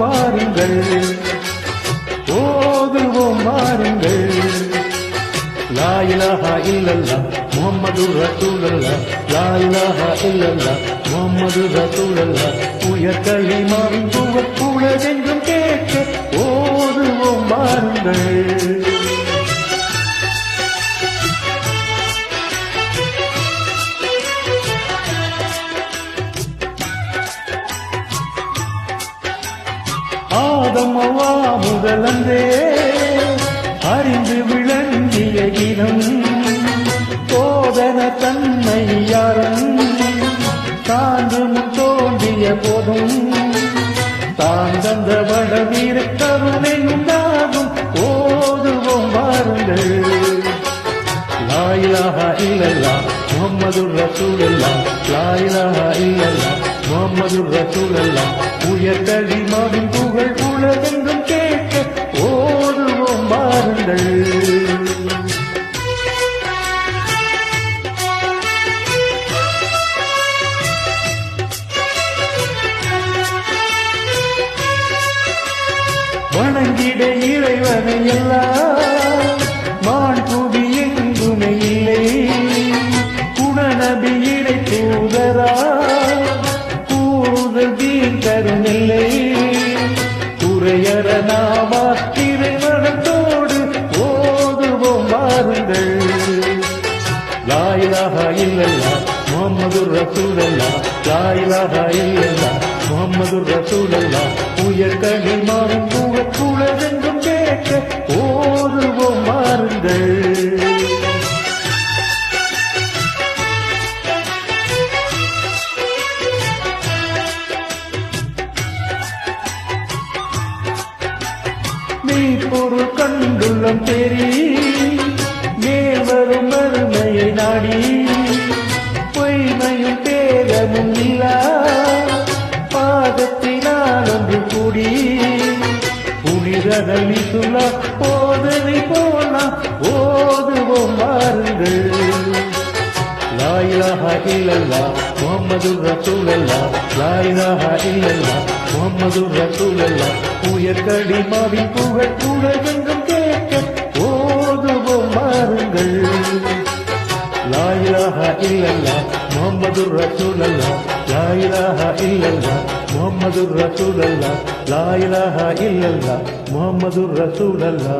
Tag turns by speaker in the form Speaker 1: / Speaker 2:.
Speaker 1: வாருங்கள் ஓதுவோம் வாருங்கள் லா இல்லல்லா முகம்மது ரசூலல்லா. லா இல்லல்லா முகம்மது ரசூலல்லா. உயர் களிமாவின் புகழ் உலகெங்கும் கேட்க ஓதுவோம் வாருங்கள் ஆதமவா முதலந்தே அறிந்து விளங்கிய இனம் போதன தன்மை யாரும் தாழ்ந்து தோன்றிய போதும். தான் தந்த வடவீர கருணை உண்டாகும் ஓதுவோம் வாருங்கள். லாயிலாக இலாஹா இல்லல்லா முஹம்மது ரசூலல்லா. லா இலாஹா இல்லல்லா முஹம்மது ரசூலல்லா. உயர் கலிமாவின் புகழ் உலகெங்கும் கேட்க ஓதுவோம் பாருங்கள் வணங்கிட இறைவனை எல்லாம் தீன் தருமில்லை குறையற நாமா இறைவனத்தோடு ஓதுவோம் வாருங்கள். லா இல்லல்லா முகமது ரசூலல்லா. லா இல்லல்லா முகமது ரசூலல்லா. உயர் கலிமாவின் புகழ் உலகெங்கும் பொருள் கண்டுள்ளம் தெரி. மேல் வரும் மறுமையை நாடி? பொய்மையும் பேரமும் இல்லா. பாதத்தினால் ஒன்று கூடி. புனிதனி சுலா போதனை போனா ஓதுவோம் வாருங்கள். லா இல்லல்லா முகமது ரசூலல்லா. லா இல்லல்லா. முஹம்மது ரசூலல்லா உயர் கடிமாவின் புகழ் உலகெங்கும் கேட்க ஓதுவோம் மாறுங்கள் லா இலாஹா இல்லல்லா முஹம்மது ரசூலல்லா லா இலாஹா இல்லல்லா முஹம்மது ரசூலல்லா லா இல்லல்லா முஹம்மது ரசூலல்லா